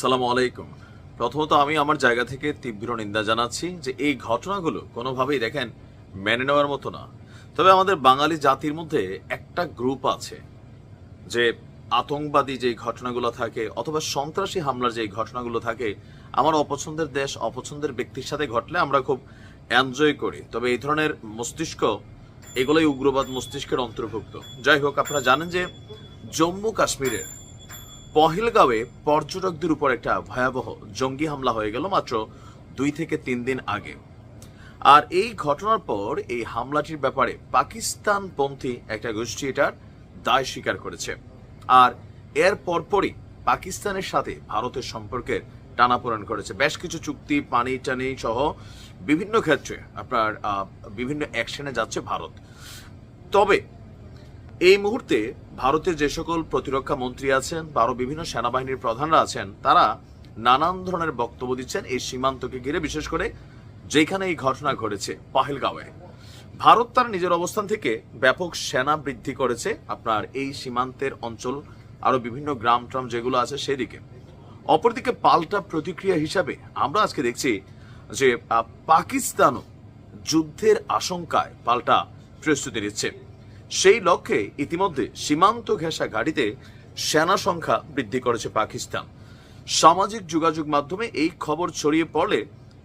আসসালামু আলাইকুম। প্রথমত আমি আমার জায়গা থেকে তীব্র নিন্দা জানাচ্ছি যে এই ঘটনাগুলো কোনোভাবেই দেখেন মেনে নেওয়ার মতো না। তবে আমাদের বাঙালি জাতির মধ্যে একটা গ্রুপ আছে যে আতঙ্কবাদী যে ঘটনাগুলো থাকে অথবা সন্ত্রাসী হামলার যে ঘটনাগুলো থাকে, আমার অপছন্দের দেশ, অপছন্দের ব্যক্তির সাথে ঘটলে আমরা খুব এনজয় করি। তবে এই ধরনের মস্তিষ্ক, এগুলোই উগ্রবাদ মস্তিষ্কের অন্তর্ভুক্ত। যাই হোক, আপনারা জানেন যে জম্মু কাশ্মীরের পহেলগাঁওয়ে পর্যটকদের উপর একটা ভয়াবহ জঙ্গি হামলা হয়ে গেল মাত্র দুই থেকে তিন দিন আগে। আর এই ঘটনার পর এই হামলাটির ব্যাপারে পাকিস্তানপন্থী একটা গোষ্ঠী এটার দায় স্বীকার করেছে। আর এর পরপরই পাকিস্তানের সাথে ভারতের সম্পর্কের টানাপোড়েন করেছে। বেশ কিছু চুক্তি, পানি টানি সহ বিভিন্ন ক্ষেত্রে আপনার বিভিন্ন অ্যাকশনে যাচ্ছে ভারত। তবে এই মুহূর্তে ভারতের যে সকল প্রতিরক্ষা মন্ত্রী আছেন বা আরও বিভিন্ন সেনাবাহিনীর প্রধানরা আছেন, তারা নানান ধরনের বক্তব্য দিচ্ছেন এই সীমান্তকে ঘিরে, বিশেষ করে যেখানে এই ঘটনা ঘটেছে, পাহেলগাঁওয়ে। ভারত তার নিজের অবস্থান থেকে ব্যাপক সেনা বৃদ্ধি করেছে আপনার এই সীমান্তের অঞ্চল, আরও বিভিন্ন গ্রাম ট্রাম যেগুলো আছে সেদিকে। অপরদিকে পাল্টা প্রতিক্রিয়া হিসাবে আমরা আজকে দেখছি যে পাকিস্তানও যুদ্ধের আশঙ্কায় পাল্টা প্রস্তুতি নিচ্ছে। সেই লক্ষ্যে ইতিমধ্যে সীমান্ত ঘেঁষা ঘাটিতে সেনা সংখ্যা বৃদ্ধি করেছে পাকিস্তান। সামাজিক যোগাযোগ মাধ্যমে এই খবর ছড়িয়ে পড়লে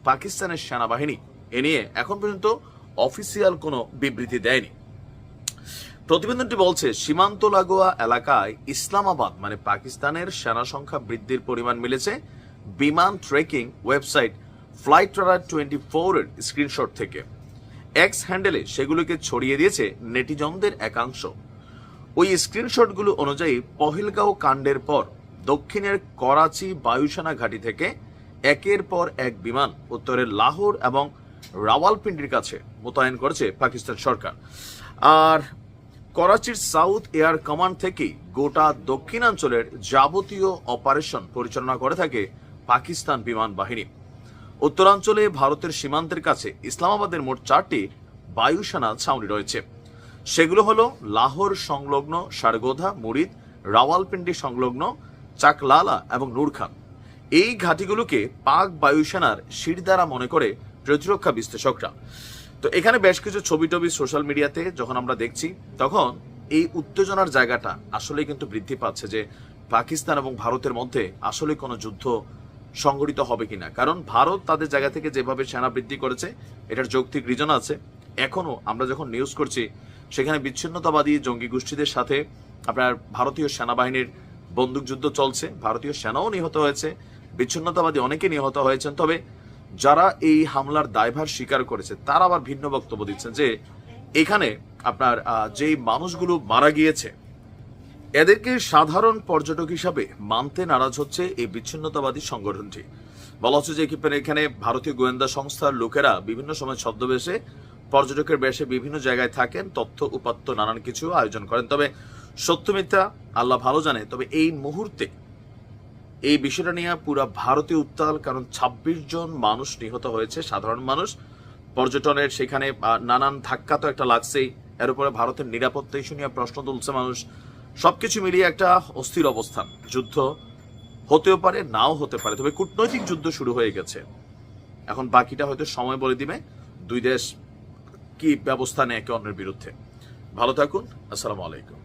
পাকিস্তানের সেনাবাহিনী এ নিয়ে এখন পর্যন্ত অফিসিয়াল কোনো বিবৃতি দেয়নি। প্রতিবেদনটি বলছে, সীমান্ত লাগোয়া এলাকায় ইসলামাবাদ মানে পাকিস্তানের সেনা সংখ্যা বৃদ্ধির পরিমাণ মিলেছে। বিমান tracking website flight radar twenty four এর স্ক্রিনশট থেকে। এক্স হ্যান্ডেলে সেগুলোকে ছড়িয়ে দিয়েছে নেটিজনদের একাংশ। ওই স্ক্রিনশটগুলো অনুযায়ী পহেলগাঁও কাণ্ডের পর দক্ষিণের করাচি বায়ুসেনা ঘাঁটি থেকে একের পর এক বিমান উত্তরের লাহোর এবং রাওয়ালপিন্ডির কাছে মোতায়েন করেছে পাকিস্তান সরকার। আর করাচির সাউথ এয়ার কমান্ড থেকেই গোটা দক্ষিণাঞ্চলের যাবতীয় অপারেশন পরিচালনা করে থাকে পাকিস্তান বিমান বাহিনী। উত্তরাঞ্চলে ভারতের সীমান্তের কাছে ইসলামাবাদের মোট চারটি বায়ুসেনা ছাউনি রয়েছে। সেগুলো হলো লাহোর সংলগ্ন সারগোধা, মুরিদ, রাওয়ালপিন্ডি সংলগ্ন চাকলালা এবং নূরখান এই ঘাঁটিগুলোকে পাক বায়ুসেনার শিরদারা মনে করে প্রতিরক্ষা বিশ্লেষকরা। তো এখানে বেশ কিছু ছবি টবি সোশ্যাল মিডিয়াতে যখন আমরা দেখছি, তখন এই উত্তেজনার জায়গাটা আসলে কিন্তু বৃদ্ধি পাচ্ছে যে পাকিস্তান এবং ভারতের মধ্যে আসলে কোনো যুদ্ধ সংগঠিত হবে কিনা। কারণ ভারত তাদের জায়গা থেকে যেভাবে সেনা বৃদ্ধি করেছে, এটার যৌক্তিক রিজন আছে। এখনও আমরা যখন নিউজ করছি, সেখানে বিচ্ছিন্নতাবাদী জঙ্গি গোষ্ঠীদের সাথে আপনার ভারতীয় সেনাবাহিনীর বন্দুকযুদ্ধ চলছে, ভারতীয় সেনাও নিহত হয়েছে, বিচ্ছিন্নতাবাদী অনেকে নিহত হয়েছেন। তবে যারা এই হামলার দায়ভার স্বীকার করেছে, তারা আবার ভিন্ন বক্তব্য দিচ্ছেন যে এখানে আপনার যেই মানুষগুলো মারা গিয়েছে এদেরকে সাধারণ পর্যটক হিসাবে মানতে নারাজ হচ্ছে এই বিচ্ছিন্নতাবাদী সংগঠনটি। বলা হচ্ছে যে এখানে- ভারতীয় গোয়েন্দা সংস্থার লোকেরা বিভিন্ন সময় ছদ্মবেশে পর্যটকের বেশে বিভিন্ন জায়গায় থাকেন, তথ্য উপাত্ত নানান কিছু আয়োজন করেন। তবে সত্য মিথ্যা আল্লাহ ভালো জানে, তবে এই মুহূর্তে এই বিষয়টা নিয়ে পুরা ভারতে উত্তাল, কারণ ২৬ জন মানুষ নিহত হয়েছে, সাধারণ মানুষ। পর্যটনের সেখানে নানান ধাক্কা তো একটা লাগছেই। এর উপরে ভারতের নিরাপত্তা ইস্যু নিয়ে প্রশ্ন তুলছে মানুষ। সবকিছু মিলিয়ে একটা অস্থির অবস্থান। যুদ্ধ হতেও পারে, নাও হতে পারে, তবে কূটনৈতিক যুদ্ধ শুরু হয়ে গেছে। এখন বাকিটা হয়তো সময় বলে দিবে, দুই দেশ কি ব্যবস্থা নেয় একে অন্যের বিরুদ্ধে। ভালো থাকুন, আসসালামু আলাইকুম।